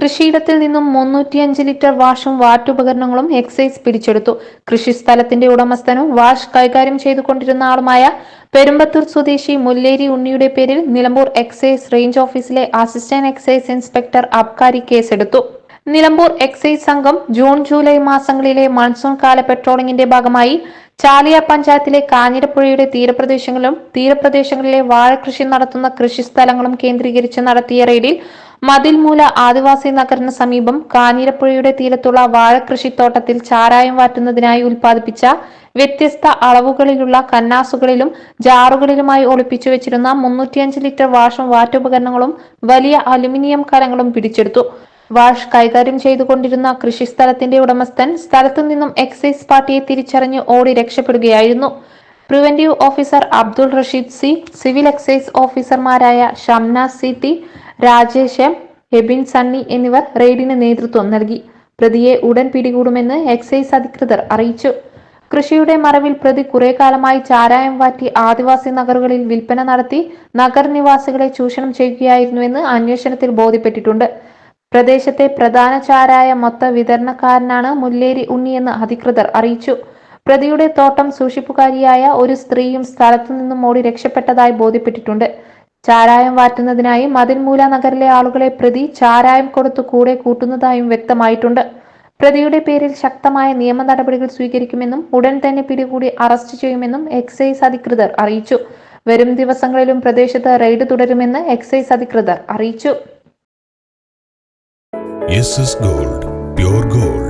കൃഷിയിടത്തിൽ നിന്നും മുന്നൂറ്റിയഞ്ച് litre വാഷും വാറ്റുപകരണങ്ങളും excise പിടിച്ചെടുത്തു. കൃഷിസ്ഥലത്തിന്റെ ഉടമസ്ഥനും വാഷ് കൈകാര്യം ചെയ്തുകൊണ്ടിരുന്ന ആളുമായ പെരുമ്പത്തൂർ സ്വദേശി മുല്ലേരി ഉണ്ണിയുടെ പേരിൽ നിലമ്പൂർ എക്സൈസ് റേഞ്ച് ഓഫീസിലെ അസിസ്റ്റന്റ് എക്സൈസ് ഇൻസ്പെക്ടർ അബ്കാരി കേസെടുത്തു. നിലമ്പൂർ എക്സൈസ് സംഘം ജൂൺ ജൂലൈ മാസങ്ങളിലെ മൺസൂൺ കാല പെട്രോളിംഗിന്റെ ഭാഗമായി ചാലിയ പഞ്ചായത്തിലെ കാഞ്ഞിരപ്പുഴയുടെ തീരപ്രദേശങ്ങളിലും തീരപ്രദേശങ്ങളിലെ വാഴകൃഷി നടത്തുന്ന കൃഷിസ്ഥലങ്ങളും കേന്ദ്രീകരിച്ച് നടത്തിയ റെയ്ഡിൽ മതിൽമൂല ആദിവാസി നഗറിന് സമീപം കാഞ്ഞിരപ്പുഴയുടെ തീരത്തുള്ള വാഴകൃഷിത്തോട്ടത്തിൽ ചാരായം വാറ്റുന്നതിനായി ഉൽപ്പാദിപ്പിച്ച വ്യത്യസ്ത അളവുകളിലുള്ള കന്നാസുകളിലും ജാറുകളിലുമായി ഒളിപ്പിച്ചു വെച്ചിരുന്ന മുന്നൂറ്റിയഞ്ച് ലിറ്റർ വാഷും വാറ്റുപകരണങ്ങളും വലിയ അലുമിനിയം കലങ്ങളും പിടിച്ചെടുത്തു. വാഷ് കൈകാര്യം ചെയ്തുകൊണ്ടിരുന്ന കൃഷിസ്ഥലത്തിന്റെ ഉടമസ്ഥൻ സ്ഥലത്തു നിന്നും എക്സൈസ് പാർട്ടിയെ തിരിച്ചറിഞ്ഞ് ഓടി രക്ഷപ്പെടുകയായിരുന്നു. Preventive officer Abdul Rasheed C civil excise ഓഫീസർമാരായ ഷംനാസ് സി രാജേഷ് എം എബിൻ സണ്ണി എന്നിവർ റെയ്ഡിന് നേതൃത്വം നൽകി. പ്രതിയെ ഉടൻ പിടികൂടുമെന്ന് എക്സൈസ് അധികൃതർ അറിയിച്ചു. കൃഷിയുടെ മറവിൽ പ്രതി കുറെ കാലമായി ചാരായം വാറ്റി ആദിവാസി നഗറുകളിൽ വിൽപ്പന നടത്തി നഗർ നിവാസികളെ ചൂഷണം ചെയ്യുകയായിരുന്നുവെന്ന് അന്വേഷണത്തിൽ ബോധ്യപ്പെട്ടിട്ടുണ്ട്. പ്രദേശത്തെ പ്രധാന ചാരായ മൊത്ത വിതരണക്കാരനാണ് മുല്ലേരി ഉണ്ണിയെന്ന് അധികൃതർ അറിയിച്ചു. പ്രതിയുടെ തോട്ടം സൂക്ഷിപ്പുകാരിയായ ഒരു സ്ത്രീയും സ്ഥലത്തു നിന്നും ഓടി രക്ഷപ്പെട്ടതായി ബോധ്യപ്പെട്ടിട്ടുണ്ട്. ചാരായം വാറ്റുന്നതിനായി മതിൽമൂല നഗറിലെ ആളുകളെ പ്രതി ചാരായം കൊടുത്തു കൂടെ കൂട്ടുന്നതായും വ്യക്തമായിട്ടുണ്ട്. പ്രതിയുടെ പേരിൽ ശക്തമായ നിയമ നടപടികൾ സ്വീകരിക്കുമെന്നും ഉടൻ തന്നെ പിടികൂടി അറസ്റ്റ് ചെയ്യുമെന്നും എക്സൈസ് അധികൃതർ അറിയിച്ചു. വരും ദിവസങ്ങളിലും പ്രദേശത്ത് റെയ്ഡ് തുടരുമെന്ന് എക്സൈസ് അധികൃതർ അറിയിച്ചു. Gold gold